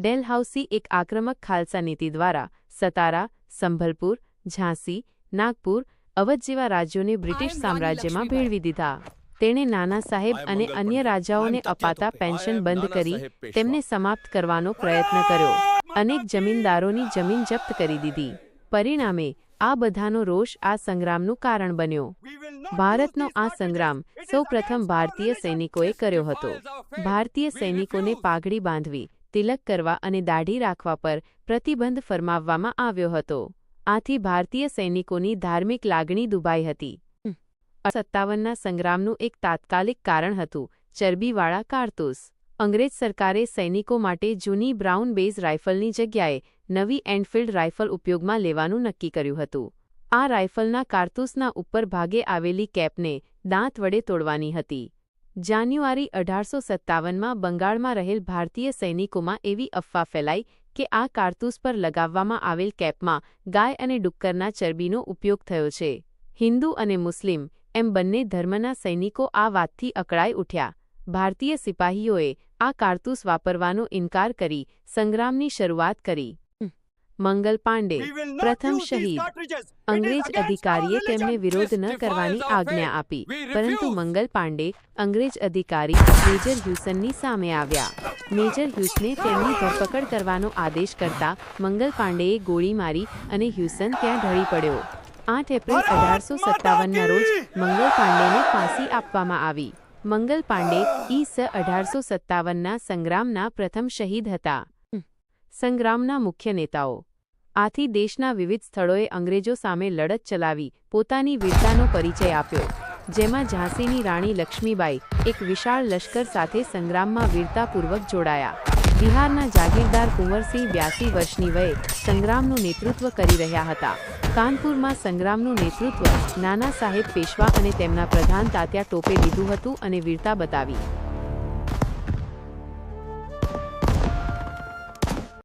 ડેલહાઉસી એક આક્રમક ખાલસા નીતિ દ્વારા સતારા સંભલપુર ઝાંસી નાગપુર અવધ જેવા રાજ્યોને બ્રિટિશ સામ્રાજ્યમાં ભેળવી દીધા. તેણે નાના સાહેબ અને અન્ય રાજાઓને અપાતા પેન્શન બંધ કરી તેમને સમાપ્ત કરવાનો પ્રયત્ન કર્યો. અનેક જમીનદારોની જમીન જપ્ત કરી દીધી. પરિણામે આ બધાનો રોષ આ સંગ્રામનું કારણ બન્યો. ભારતનો આ સંગ્રામ સૌપ્રથમ ભારતીય સૈનિકોએ કર્યો હતો. ભારતીય સૈનિકોને પાઘડી બાંધવી. તિલક કરવા અને દાઢી રાખવા પર પ્રતિબંધ ફરમાવવામાં આવ્યો હતો. આથી ભારતીય સૈનિકોની ધાર્મિક લાગણી દુભાઈ હતી. સત્તાવનના સંગ્રામનું એક તાત્કાલિક કારણ હતું ચરબીવાળા કારતૂસ. અંગ્રેજ સરકારે સૈનિકો માટે જૂની બ્રાઉન બેઝ રાઇફલની જગ્યાએ નવી એન્ફિલ્ડ રાઇફલ ઉપયોગમાં લેવાનું નક્કી કર્યું હતું. આ રાઇફલના કારતૂસના ઉપર ભાગે આવેલી કેપને દાંત વડે તોડવાની હતી. જાન્યુઆરી અઢારસો સત્તાવનમાં બંગાળમાં રહેલ ભારતીય સૈનિકોમાં એવી અફવા ફેલાઈ કે આ કારતૂસ પર લગાવવામાં આવેલ કેપમાં ગાય અને ડુક્કરના ચરબીનો ઉપયોગ થયો છે. હિન્દુ અને મુસ્લિમ એમ બંને ધર્મના સૈનિકો આ વાતથી અકળાઈ ઉઠ્યા. ભારતીય સિપાહીઓએ આ કારતૂસ વાપરવાનો ઇનકાર કરી સંગ્રામની શરૂઆત કરી. મંગલ પાંડે પ્રથમ શહીદ અંગ્રેજ અધિકારીએ તેમને વિરોધ ન કરવાની આજ્ઞા આપી પરંતુ મંગલ પાંડે અંગ્રેજ અધિકારી મેજર હ્યુસનની સામે આવ્યા. મેજર હ્યુસને તેમની ધરપકડ કરવાનો આદેશ કરતા મંગલ પાંડેએ ગોળી મારી અને હ્યુસન ત્યાં ઢળી પડ્યો. આઠ એપ્રિલ અઢારસો સત્તાવનના રોજ મંગલ પાંડેને ફાંસી આપવામાં આવી. મંગલ પાંડે ઈ સ અઢારસો સત્તાવનના સંગ્રામના પ્રથમ શહીદ હતા. સંગ્રામના મુખ્ય નેતાઓ. આથી દેશના વિવિધ સ્થળોએ અંગ્રેજો સામે લડત ચલાવી પોતાની વીરતાનો પરિચય આપ્યો, જેમાં ઝાંસીની રાણી લક્ષ્મીબાઈ એક વિશાળ લશ્કર સાથે સંગ્રામમાં વીરતાપૂર્વક જોડાયા. બિહારના જાગીરદાર કુંવરસિંહ બ્યાસી વર્ષની વયે સંગ્રામનું નેતૃત્વ કરી રહ્યા હતા. કાનપુરમાં સંગ્રામનું નેતૃત્વ નાના સાહેબ પેશવા અને તેમના પ્રધાન તાત્યા ટોપે લીધું હતું અને વીરતા બતાવી.